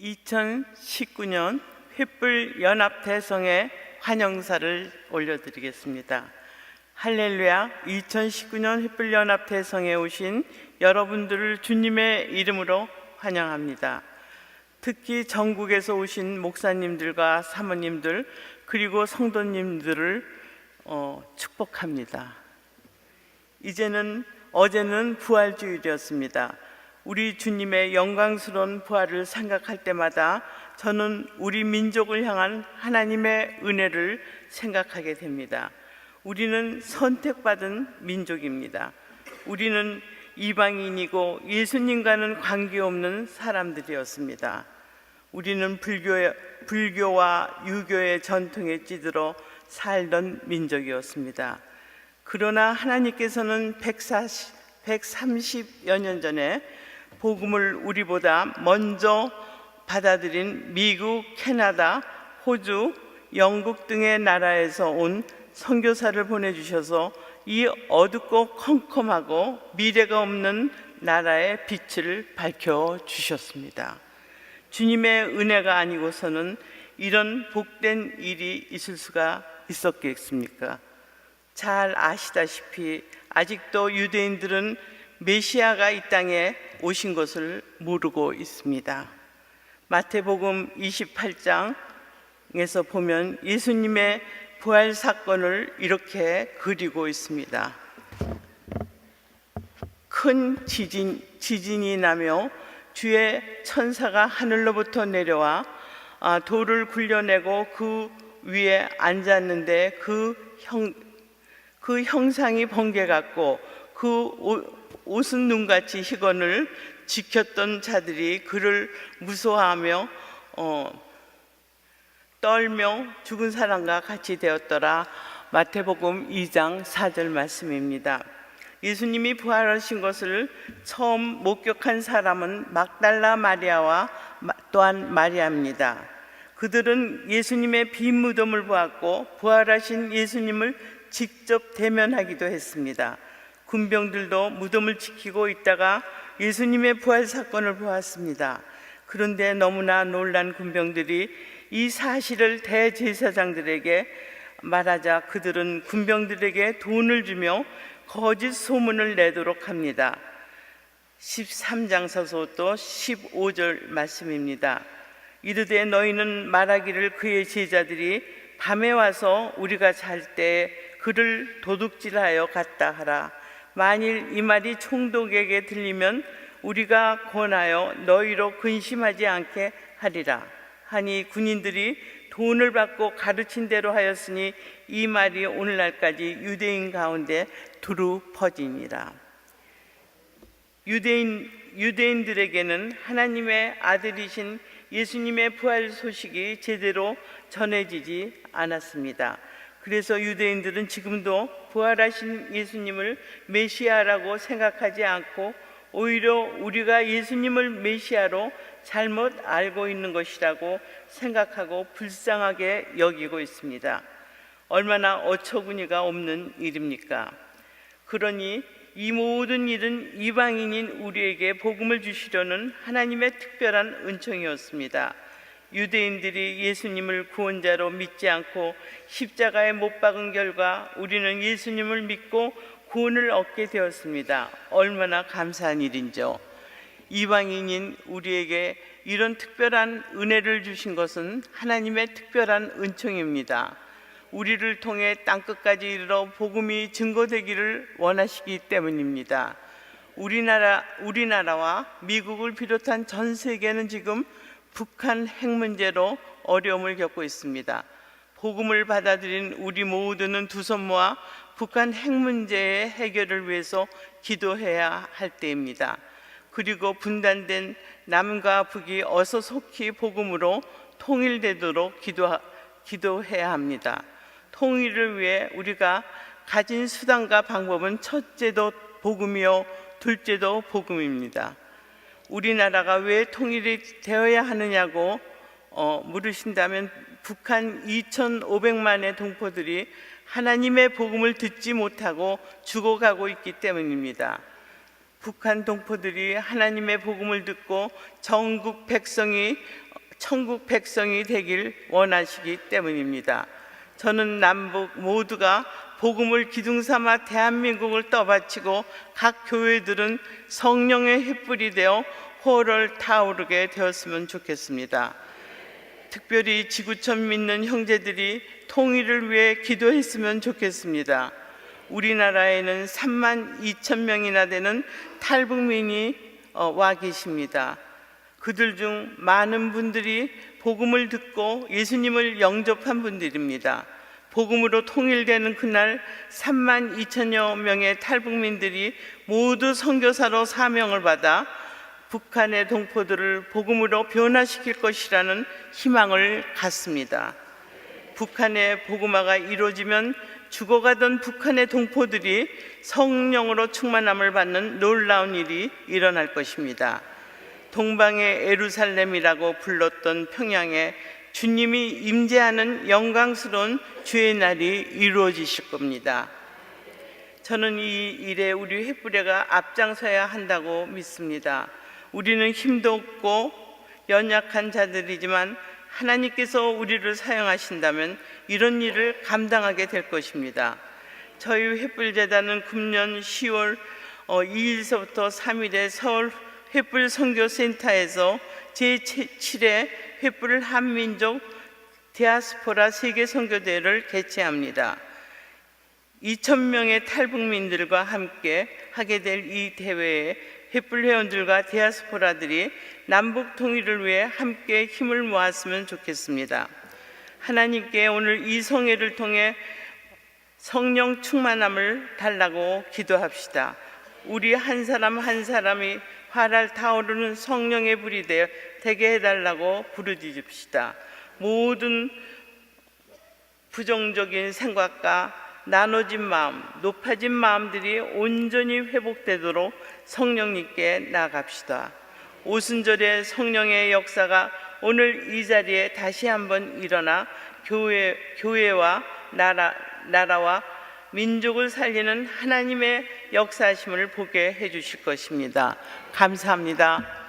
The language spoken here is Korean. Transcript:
2019년 횃불 연합 대성에 환영사를 올려드리겠습니다. 할렐루야 2019년 횃불 연합 대성에 오신 여러분들을 주님의 이름으로 환영합니다. 특히 전국에서 오신 목사님들과 사모님들 그리고 성도님들을 어, 축복합니다. 이제는 어제는 부활주일이었습니다. 우리 주님의 영광스러운 부활을 생각할 때마다 저는 우리 민족을 향한 하나님의 은혜를 생각하게 됩니다. 우리는 선택받은 민족입니다. 우리는 이방인이고 예수님과는 관계없는 사람들이었습니다. 우리는 불교, 불교와 유교의 전통에 찌들어 살던 민족이었습니다. 그러나 하나님께서는 140, 130여 년 전에 복음을 우리보다 먼저 받아들인 미국, 캐나다, 호주, 영국 등의 나라에서 온 선교사를 보내주셔서 이 어둡고 컴컴하고 미래가 없는 나라의 빛을 밝혀 주셨습니다. 주님의 은혜가 아니고서는 이런 복된 일이 있을 수가 있었겠습니까? 잘 아시다시피 아직도 유대인들은 메시아가 이 땅에 오신 것을 모르고 있습니다. 마태복음 28장에서 보면 예수님의 부활 사건을 이렇게 그리고 있습니다. 큰 지진, 지진이 나며 주의 천사가 하늘로부터 내려와 아, 돌을 굴려내고 그 위에 앉았는데 그 형, 그 형상이 번개 같고 그 옷- 옷은 눈같이 희건을 지켰던 자들이 그를 무서워하며 어, 떨며 죽은 사람과 같이 되었더라. 마태복음 2장 4절 말씀입니다. 예수님이 부활하신 것을 처음 목격한 사람은 막달라 마리아와 마- 또한 마리아입니다. 그들은 예수님의 빈 무덤을 보았고 부활하신 예수님을 직접 대면하기도 했습니다. 군병들도 무덤을 지키고 있다가 예수님의 부활 사건을 보았습니다. 그런데 너무나 놀란 군병들이 이 사실을 대제사장들에게 말하자 그들은 군병들에게 돈을 주며 거짓 소문을 내도록 합니다. 13장 서서 또 15절 말씀입니다. 이르되 너희는 말하기를 그의 제자들이 밤에 와서 우리가 잘 때 그를 도둑질하여 갔다 하라. 만일 이 말이 총독에게 들리면 우리가 권하여 너희로 근심하지 않게 하리라. 하니 군인들이 돈을 받고 가르친 대로 하였으니 이 말이 오늘날까지 유대인 가운데 두루 퍼지니라. 유대인 유대인들에게는 하나님의 아들이신 예수님의 부활 소식이 제대로 전해지지 않았습니다. 그래서 유대인들은 지금도 부활하신 예수님을 메시아라고 생각하지 않고 오히려 우리가 예수님을 메시아로 잘못 알고 있는 것이라고 생각하고 불쌍하게 여기고 있습니다. 얼마나 어처구니가 없는 일입니까? 그러니 이 모든 일은 이방인인 우리에게 복음을 주시려는 하나님의 특별한 은총이었습니다. 유대인들이 예수님을 구원자로 믿지 않고 십자가에 못 박은 결과 우리는 예수님을 믿고 구원을 얻게 되었습니다. 얼마나 감사한 일인죠. 이방인인 우리에게 이런 특별한 은혜를 주신 것은 하나님의 특별한 은총입니다. 우리를 통해 땅끝까지 이르러 복음이 증거되기를 원하시기 때문입니다. 우리나라 우리나라와 미국을 비롯한 전 세계는 지금 북한 핵 문제로 어려움을 겪고 있습니다. 복음을 받아들인 우리 모두는 두 손 모아 북한 핵 문제의 해결을 위해서 기도해야 할 때입니다. 그리고 분단된 남과 북이 어서 속히 복음으로 통일되도록 기도, 기도해야 합니다. 통일을 위해 우리가 가진 수단과 방법은 첫째도 복음이요 둘째도 복음입니다. 우리나라가 왜 통일이 되어야 하느냐고 어, 물으신다면 북한 2,500만의 동포들이 하나님의 복음을 듣지 못하고 죽어가고 있기 때문입니다. 북한 동포들이 하나님의 복음을 듣고 전국 백성이 천국 백성이 되길 원하시기 때문입니다. 저는 남북 모두가 복음을 기둥 삼아 대한민국을 떠받치고 각 교회들은 성령의 횃불이 되어 호를 타오르게 되었으면 좋겠습니다. 특별히 지구촌 믿는 형제들이 통일을 위해 기도했으면 좋겠습니다. 우리나라에는 3만 2천 명이나 되는 탈북민이 어, 와 계십니다. 그들 중 많은 분들이 복음을 듣고 예수님을 영접한 분들입니다. 복음으로 통일되는 그날 3만 2천여 명의 탈북민들이 모두 선교사로 사명을 받아 북한의 동포들을 복음으로 변화시킬 것이라는 희망을 갖습니다. 북한의 복음화가 이루어지면 죽어가던 북한의 동포들이 성령으로 충만함을 받는 놀라운 일이 일어날 것입니다. 동방의 에루살렘이라고 불렀던 평양에 주님이 임재하는 영광스러운 주의 날이 이루어지실 겁니다. 저는 이 일에 우리 횃불회가 앞장서야 한다고 믿습니다. 우리는 힘도 없고 연약한 자들이지만 하나님께서 우리를 사용하신다면 이런 일을 감당하게 될 것입니다. 저희 횃불재단은 금년 10월 2일서부터 3일에 서울 횃불 선교센터에서 제7회 횃불 한민족 디아스포라 세계 선교대회를 개최합니다. 2천 명의 탈북민들과 함께 하게 될 이 대회에 횃불 회원들과 디아스포라들이 남북 통일을 위해 함께 힘을 모았으면 좋겠습니다. 하나님께 오늘 이 성회를 통해 성령 충만함을 달라고 기도합시다. 우리 한 사람 한 사람이 활활 타오르는 성령의 불이 되어 되게 해달라고 부르짖읍시다. 모든 부정적인 생각과 나눠진 마음, 높아진 마음들이 온전히 회복되도록 성령님께 나갑시다. 오순절의 성령의 역사가 오늘 이 자리에 다시 한번 일어나 교회, 교회와 나라, 나라와 민족을 살리는 하나님의 역사하심을 보게 해주실 것입니다. 감사합니다.